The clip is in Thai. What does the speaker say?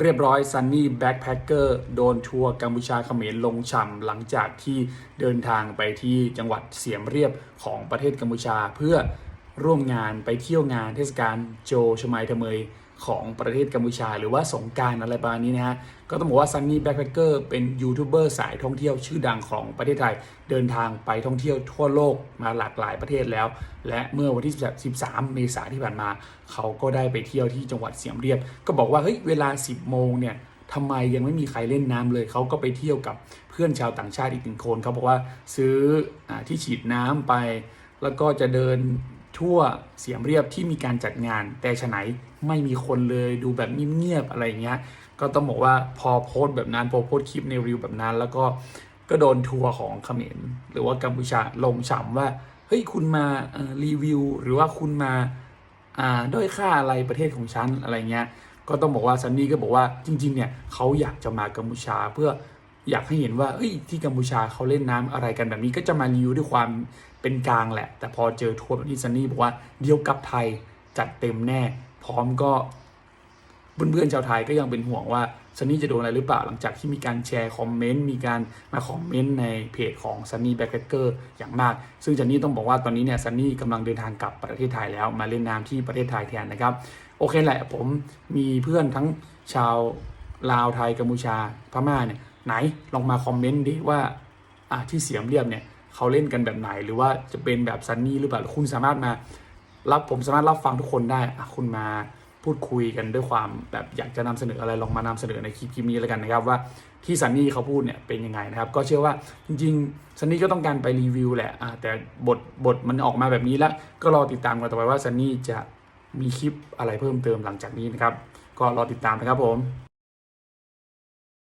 เรียบร้อยซันนี่แบ็คแพคเกอร์โดนทัวร์กัมพูชาเขมรลงฉ่ำหลังจากที่เดินทางไปที่จังหวัดเสียมเรียบของประเทศกัมพูชา เพื่อร่วมงานไปเที่ยวงานเทศกาลโจชมายทเมย ของประเทศกัมพูชา หรือว่าสงการอะไรประมาณนี้นะฮะ ก็ต้องบอกว่าซันนี่แบ็คแพคเกอร์เป็นยูทูบเบอร์สายท่องเที่ยวชื่อดังของประเทศไทย เดินทางไปท่องเที่ยวทั่วโลกมาหลากหลายประเทศแล้ว และเมื่อวันที่ 13 เมษายนที่ผ่านมา เขาก็ได้ไปเที่ยวที่จังหวัดเสียมเรียบ ก็บอกว่าเฮ้ยเวลา 10 โมงเนี่ยทำไมยังไม่มีใครเล่นน้ำเลย เขาก็ไปเที่ยวกับเพื่อนชาวต่างชาติอีกหนึ่งคนเขาบอกว่าซื้ออที่ฉีดน้ำไป แล้วก็จะเดิน ทั่วเสียมเรียบที่มีการจัดงาน แต่ฉไหนไม่มีคนเลยดูแบบเงียบๆอะไรเงี้ยก็ต้องบอกว่าพอโพสต์แบบนั้นพอโพสต์คลิปในรีวิวแบบนั้น แล้วก็ก็โดนทัวร์ของเขมรหรือว่ากัมพูชาลงฉ่ำว่าเฮ้ยคุณมารีวิว หรือว่าคุณมาอ่าด้อยค่าอะไรประเทศของฉันอะไรเงี้ยก็ต้องบอกว่าซันนี่ก็บอกว่าจริงๆเนี่ยเขาอยากจะมากัมพูชาเพื่อ อยากให้เห็นว่าเอ้ยที่กัมพูชาเขาเล่นน้ำอะไรกันแบบนี้ก็จะมารีวิวด้วยความเป็นกลางแหละ แต่พอเจอทัวร์แบบนี้ซันนี่บอกว่าเดียวกับไทยจัดเต็มแน่ พร้อมก็เพื่อนๆชาวไทยก็ยังเป็นห่วงว่าซันนี่จะโดนอะไรหรือเปล่าหลังจากที่มีการแชร์คอมเมนต์มีการมาคอมเมนต์ในเพจของซันนี่แบ็คเกอร์อย่างมาก ซึ่งซันนี่ต้องบอกว่าตอนนี้เนี่ยซันนี่กำลังเดินทางกลับประเทศไทยแล้วมาเล่นน้ำที่ประเทศไทยแทนนะครับ โอเคแหละผมมีเพื่อนทั้งชาวลาวไทยกัมพูชาพม่าเนี่ย ไหนลองมาคอมเมนต์ดิว่าอะที่เสียมเรียบเนี่ยเขาเล่นกันแบบไหน หรือว่าจะเป็นแบบซันนี่หรือเปล่าคุณสามารถมารับผมสามารถรับฟังทุกคนได้อะคุณมาพูดคุยกันด้วยความแบบอยากจะนำเสนออะไรลองมานำเสนอในคลิปคลิปนี้แล้วกันนะครับว่าที่ซันนี่เขาพูดเนี่ยเป็นยังไงนะครับ ก็เชื่อว่าจริงๆซันนี่ก็ต้องการไปรีวิวแหละแต่บทบทมันออกมาแบบนี้แล้ว ก็รอติดตามกันต่อไปว่าซันนี่จะมีคลิปอะไรเพิ่มเติมหลังจากนี้นะครับ ก็รอติดตามนะครับผม